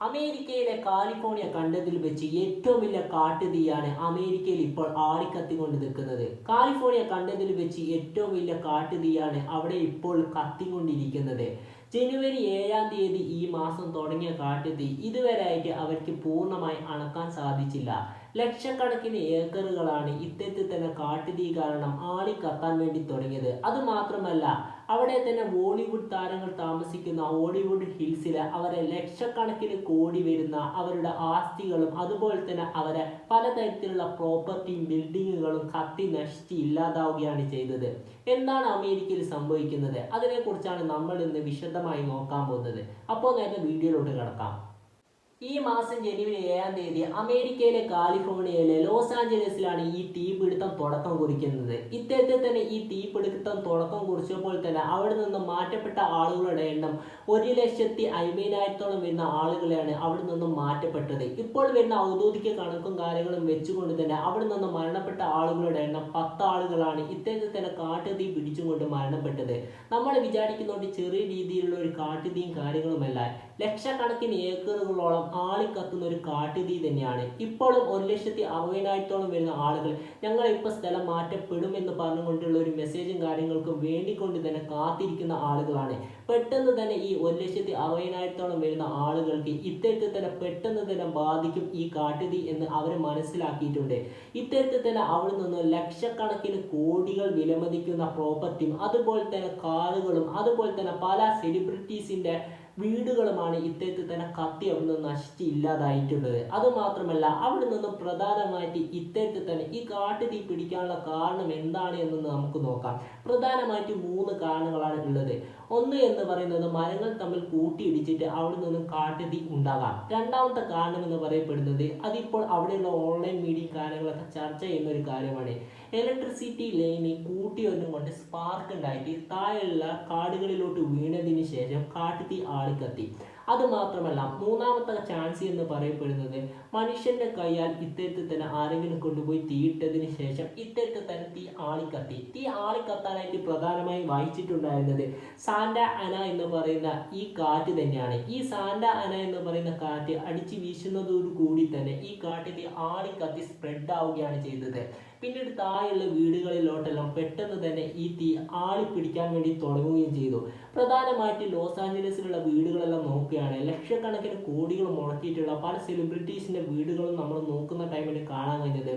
അമേരിക്കയിലെ കാലിഫോർണിയ കണ്ടതിൽ വെച്ച് ഏറ്റവും വലിയ കാട്ടുതീയാണ് അമേരിക്കയിൽ ഇപ്പോൾ ആളിക്കത്തിക്കൊണ്ട് നിൽക്കുന്നത്. കാലിഫോർണിയ കണ്ടതിൽ വെച്ച് ഏറ്റവും വലിയ കാട്ടുതീയാണ് അവിടെ ഇപ്പോൾ കത്തിക്കൊണ്ടിരിക്കുന്നത്. ജനുവരി ഏഴാം തീയതി ഈ മാസം തുടങ്ങിയ കാട്ടുതീ ഇതുവരെയായിട്ട് അവർക്ക് പൂർണമായി അണക്കാൻ സാധിച്ചില്ല. ലക്ഷക്കണക്കിന് ഏക്കറുകളാണ് ഇത്തരത്തിൽ തന്നെ കാട്ടുതീ കാരണം ആളി കത്താൻ വേണ്ടി തുടങ്ങിയത്. അത് മാത്രമല്ല അവിടെ തന്നെ ബോളിവുഡ് താരങ്ങൾ താമസിക്കുന്ന ഹോളിവുഡ് ഹിൽസിൽ അവരെ ലക്ഷക്കണക്കിന് കോടി വരുന്ന അവരുടെ ആസ്തികളും അതുപോലെ തന്നെ അവരെ പലതരത്തിലുള്ള പ്രോപ്പർട്ടിയും ബിൽഡിങ്ങുകളും കത്തി നശിച്ച് ഇല്ലാതാവുകയാണ് ചെയ്തത്. എന്താണ് അമേരിക്കയിൽ സംഭവിക്കുന്നത്? അതിനെക്കുറിച്ചാണ് നമ്മൾ ഇന്ന് വിശദമായി നോക്കാൻ പോകുന്നത്. അപ്പോൾ നേരത്തെ വീഡിയോയിലോട്ട് കിടക്കാം. ഈ മാസം ജനുവരി ഏഴാം തീയതി അമേരിക്കയിലെ കാലിഫോർണിയയിലെ ലോസ് ആഞ്ചലസിലാണ് ഈ തീപിടുത്തം തുടക്കം കുറിക്കുന്നത്. ഇത്തരത്തിൽ തന്നെ ഈ തീപിടുത്തം തുടക്കം കുറിച്ചപ്പോൾ തന്നെ അവിടെ നിന്ന് മാറ്റപ്പെട്ട ആളുകളുടെ എണ്ണം ഒരു ലക്ഷത്തി അമ്പതിനായിരത്തോളം വരുന്ന ആളുകളെയാണ് അവിടെ നിന്നും മാറ്റപ്പെട്ടത്. ഇപ്പോൾ വരുന്ന ഔദ്യോഗിക കണക്കും കാര്യങ്ങളും വെച്ചുകൊണ്ട് തന്നെ അവിടെ നിന്ന് മരണപ്പെട്ട ആളുകളുടെ എണ്ണം പത്ത് ആളുകളാണ് ഇത്തരത്തിൽ തന്നെ കാട്ടുതീ പിടിച്ചുകൊണ്ട് മരണപ്പെട്ടത്. നമ്മൾ വിചാരിക്കുന്നതുകൊണ്ട് ചെറിയ രീതിയിലുള്ള ഒരു കാട്ടുതീയും കാര്യങ്ങളുമല്ല. ലക്ഷക്കണക്കിന് ഏക്കറുകളോളം ആളിക്കത്തുന്ന ഒരു കാട്ടുതീ തന്നെയാണ്. ഇപ്പോഴും ഒരു ലക്ഷത്തി അറുപതിനായിരത്തോളം വരുന്ന ആളുകൾ ഞങ്ങൾ ഇപ്പോൾ സ്ഥലം മാറ്റപ്പെടും എന്ന് പറഞ്ഞുകൊണ്ടുള്ള ഒരു മെസ്സേജും കാര്യങ്ങൾക്കും വേണ്ടിക്കൊണ്ട് തന്നെ കാത്തിരിക്കുന്ന ആളുകളാണ്. പെട്ടെന്ന് തന്നെ ഈ ഒരു ലക്ഷത്തി അറുപതിനായിരത്തോളം വരുന്ന ആളുകൾക്ക് ഇത്തരത്തിൽ തന്നെ പെട്ടെന്ന് തന്നെ ബാധിക്കും ഈ കാട്ടുതീ എന്ന് അവർ മനസ്സിലാക്കിയിട്ടുണ്ട്. ഇത്തരത്തിൽ തന്നെ അവിടെ നിന്ന് ലക്ഷക്കണക്കിന് കോടികൾ വിലമതിക്കുന്ന പ്രോപ്പർട്ടിയും അതുപോലെ തന്നെ കാറുകളും അതുപോലെ തന്നെ പല സെലിബ്രിറ്റീസിന്റെ വീടുകളുമാണ് ഇത്തരത്തിൽ തന്നെ കത്തി അവിടെ നിന്ന് നശിച്ച് ഇല്ലാതായിട്ടുള്ളത്. അതുമാത്രമല്ല അവിടെ നിന്നും പ്രധാനമായിട്ട് ഇത്തരത്തിൽ തന്നെ ഈ കാട്ടുതീ പിടിക്കാനുള്ള കാരണം എന്താണ് എന്ന് നമുക്ക് നോക്കാം. പ്രധാനമായിട്ട് മൂന്ന് കാരണങ്ങളാണ് ഉള്ളത്. ഒന്ന് എന്ന് പറയുന്നത് മരങ്ങൾ തമ്മിൽ കൂട്ടിയിടിച്ചിട്ട് അവിടെ നിന്നും കാട്ടുതീ ഉണ്ടാകാം. രണ്ടാമത്തെ കാരണം എന്ന് പറയപ്പെടുന്നത് അതിപ്പോൾ അവിടെയുള്ള ഓൺലൈൻ മീഡിയ കാര്യങ്ങളൊക്കെ ചർച്ച ചെയ്യുന്ന ഒരു കാര്യമാണ്. ഇലക്ട്രിസിറ്റി ലൈന് കൂട്ടിയൊന്നും കൊണ്ട് സ്പാർക്ക് ഉണ്ടായിട്ട് താഴെയുള്ള കാടുകളിലോട്ട് വീണതിന് ശേഷം കാട്ടുതീ ആളിക്കത്തി. അത് മാത്രമല്ല മൂന്നാമത്തെ ചാൻസ് എന്ന് പറയപ്പെടുന്നത് മനുഷ്യന്റെ കൈയാൽ ഇത്തരത്തിൽ തന്നെ ആരെങ്കിലും കൊണ്ടുപോയി തീയിട്ടതിന് ശേഷം ഇത്തരത്തിൽ തന്നെ തീ ആളിക്കത്തി. തീ ആളിക്കത്താനായിട്ട് പ്രധാനമായി വായിച്ചിട്ടുണ്ടായിരുന്നത് സാന്റ അന എന്ന് പറയുന്ന ഈ കാറ്റ് തന്നെയാണ്. ഈ സാന്റ അന എന്ന് പറയുന്ന കാറ്റ് അടിച്ചു വീശുന്നതോടു കൂടി തന്നെ ഈ കാട്ടിൽ ആളിക്കത്തി സ്പ്രെഡ് ആവുകയാണ് ചെയ്തത്. പിന്നീട് താഴെയുള്ള വീടുകളിലോട്ടെല്ലാം പെട്ടെന്ന് തന്നെ ഈ തീ ആളി പിടിക്കാൻ വേണ്ടി തുടങ്ങുകയും ചെയ്തു. പ്രധാനമായിട്ട് ലോസ് ആഞ്ചലസിലുള്ള വീടുകളെല്ലാം നോക്കുകയാണ്. ലക്ഷക്കണക്കിന് കോടികൾ മുടക്കിയിട്ടുള്ള പല സെലിബ്രിറ്റീസിന്റെ വീടുകളും നമ്മൾ നോക്കുന്ന ടൈമിൽ കാണാൻ കഴിഞ്ഞത്.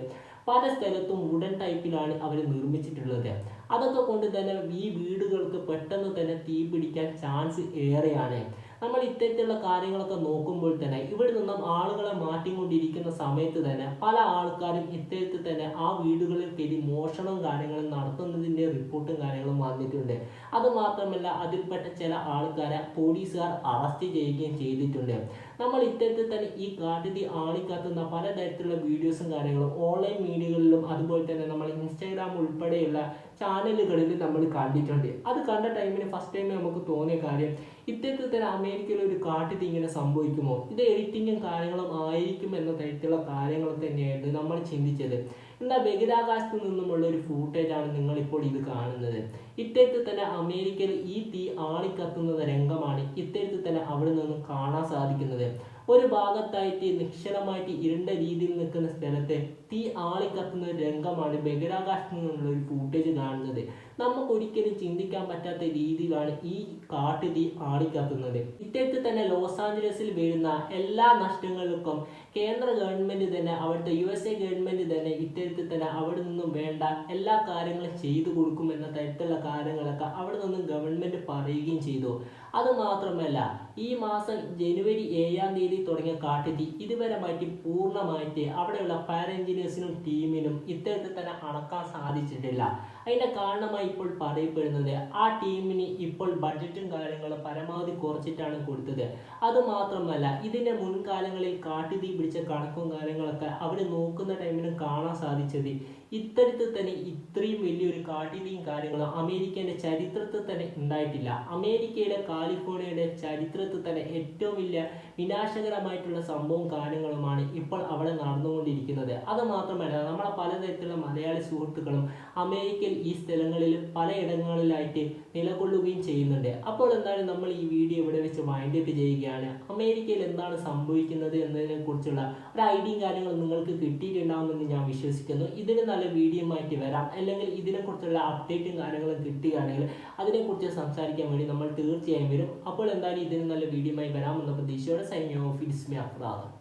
പല സ്ഥലത്തും വുഡൻ ടൈപ്പിലാണ് അവർ നിർമ്മിച്ചിട്ടുള്ളത്. അതൊക്കെ കൊണ്ട് തന്നെ ഈ വീടുകൾക്ക് പെട്ടെന്ന് തന്നെ തീ പിടിക്കാൻ ചാൻസ് ഏറെയാണ്. നമ്മൾ ഇത്തരത്തിലുള്ള കാര്യങ്ങളൊക്കെ നോക്കുമ്പോൾ തന്നെ ഇവിടെ നിന്നും ആളുകളെ മാറ്റിക്കൊണ്ടിരിക്കുന്ന സമയത്ത് തന്നെ പല ആൾക്കാരും ഇത്തരത്തിൽ തന്നെ ആ വീടുകളിൽ കയറി മോഷണം കാര്യങ്ങളും നടത്തുന്നതിന്റെ റിപ്പോർട്ടും കാര്യങ്ങളും വന്നിട്ടുണ്ട്. അത് മാത്രമല്ല അതിൽപ്പെട്ട ചില ആൾക്കാരെ പോലീസുകാർ അറസ്റ്റ് ചെയ്യുകയും ചെയ്തിട്ടുണ്ട്. നമ്മൾ ഇത്തരത്തിൽ തന്നെ ഈ കാട്ടുതീ ആളിക്കത്തുന്ന പലതരത്തിലുള്ള വീഡിയോസും കാര്യങ്ങളും ഓൺലൈൻ മീഡിയകളിലും അതുപോലെ തന്നെ നമ്മൾ ഇൻസ്റ്റാഗ്രാം ഉൾപ്പെടെയുള്ള ചാനലുകളിൽ നമ്മൾ കണ്ടിട്ടുണ്ട്. അത് കണ്ട ടൈമിന് ഫസ്റ്റ് ടൈം നമുക്ക് തോന്നിയ കാര്യം ഇത്തരത്തിൽ തന്നെ അമേരിക്കയിൽ ഒരു കാട്ടിട്ട് ഇങ്ങനെ സംഭവിക്കുമോ? ഇത് എഡിറ്റിങ്ങും കാര്യങ്ങളും ആയിരിക്കും എന്ന തരത്തിലുള്ള കാര്യങ്ങൾ തന്നെയായിരുന്നു നമ്മൾ ചിന്തിച്ചത്. എന്നാൽ ബഹിരാകാശത്ത് നിന്നുമുള്ള ഒരു ഫൂട്ടേജ് ഫൂട്ടേജാണ് നിങ്ങളിപ്പോൾ ഇത് കാണുന്നത്. ഇത്തരത്തിൽ തന്നെ അമേരിക്കയിൽ ഈ തീ ആളിക്കത്തുന്ന രംഗമാണ് ഇത്തരത്തിൽ തന്നെ അവിടെ നിന്നും കാണാൻ സാധിക്കുന്നത്. ഒരു ഭാഗത്തായിട്ട് നിശ്ചലമായിട്ട് ഇരുണ്ട രീതിയിൽ നിൽക്കുന്ന സ്ഥലത്തെ തീ ആളിക്കത്തുന്ന ഒരു രംഗമാണ് ബഹിരാകാശത്തു നിന്നുള്ള ഒരു ഫൂട്ടേജ് കാണുന്നത്. നമുക്ക് ഒരിക്കലും ചിന്തിക്കാൻ പറ്റാത്ത രീതിയിലാണ് ഈ കാട്ടുതീ ആളിക്കത്തുന്നത്. ഇത്തരത്തിൽ തന്നെ ലോസ് ആഞ്ചലസിൽ വീഴുന്ന എല്ലാ നഷ്ടങ്ങൾക്കും കേന്ദ്ര ഗവൺമെന്റ് തന്നെ അവിടുത്തെ യു എസ് എ ഗവൺമെന്റ് തന്നെ ഇത്തരത്തിൽ തന്നെ അവിടെ നിന്നും വേണ്ട എല്ലാ കാര്യങ്ങളും ചെയ്തു കൊടുക്കും എന്ന തരത്തിലുള്ള കാര്യങ്ങളൊക്കെ അവിടെ നിന്നും ഗവൺമെന്റ് പറയുകയും ചെയ്തു. അത് മാത്രമല്ല ഈ മാസം ജനുവരി ഏഴാം തീയതി തുടങ്ങിയ കാട്ടുതീ ഇതുവരെ മാറ്റി പൂർണമായിട്ട് അവിടെയുള്ള ഫയർ എഞ്ചിനീയേഴ്സിനും ടീമിനും ഇത്തരത്തിൽ തന്നെ അണക്കാൻ സാധിച്ചിട്ടില്ല. അതിന്റെ കാരണമായി ഇപ്പോൾ പറയപ്പെടുന്നത് ആ ടീമിന് ഇപ്പോൾ ബഡ്ജറ്റും കാര്യങ്ങളും പരമാവധി കുറച്ചിട്ടാണ് കൊടുത്തത്. അതുമാത്രമല്ല ഇതിന്റെ മുൻകാലങ്ങളിൽ കാട്ടുതീ പിടിച്ച കണക്കും കാര്യങ്ങളൊക്കെ അവർ നോക്കുന്ന ടൈമിന് കാണാൻ സാധിച്ചത്. ഇത്തരത്തിൽ തന്നെ ഇത്രയും വലിയൊരു കാഠിന്യം കാര്യങ്ങളും അമേരിക്കന്റെ ചരിത്രത്തിൽ തന്നെ ഉണ്ടായിട്ടില്ല. അമേരിക്കയുടെ കാലിഫോർണിയയുടെ ചരിത്രത്തിൽ തന്നെ ഏറ്റവും വലിയ വിനാശകരമായിട്ടുള്ള സംഭവവും കാര്യങ്ങളുമാണ് ഇപ്പോൾ അവിടെ നടന്നുകൊണ്ടിരിക്കുന്നത്. അത് മാത്രമല്ല നമ്മളെ പലതരത്തിലുള്ള മലയാളി സുഹൃത്തുക്കളും അമേരിക്കയിൽ ഈ സ്ഥലങ്ങളിൽ പലയിടങ്ങളിലായിട്ട് നിലകൊള്ളുകയും ചെയ്യുന്നുണ്ട്. അപ്പോൾ എന്താണ് നമ്മൾ ഈ വീഡിയോ ഇവിടെ വെച്ച് വൈൻഡ് അപ്പ് ചെയ്യുകയാണ്. അമേരിക്കയിൽ എന്താണ് സംഭവിക്കുന്നത് എന്നതിനെ കുറിച്ചുള്ള ഒരു ഐഡിയയും കാര്യങ്ങളും നിങ്ങൾക്ക് കിട്ടിയിട്ടുണ്ടാവുമെന്ന് ഞാൻ വിശ്വസിക്കുന്നു. ഇതിന് നല്ല വീഡിയോ ആയിട്ട് വരാം. അല്ലെങ്കിൽ ഇതിനെക്കുറിച്ചുള്ള അപ്ഡേറ്റും കാര്യങ്ങളും കിട്ടുകയാണെങ്കിൽ അതിനെക്കുറിച്ച് സംസാരിക്കാൻ വേണ്ടി നമ്മൾ തീർച്ചയായും വരും. അപ്പോൾ എന്തായാലും ഇതിന് നല്ല വീഡിയോ ആയി വരാമെന്ന പ്രതീക്ഷയോടെ സൈന്യ ഓഫീസ് ഇറ്റ്സ് മി അഫ്രാദ്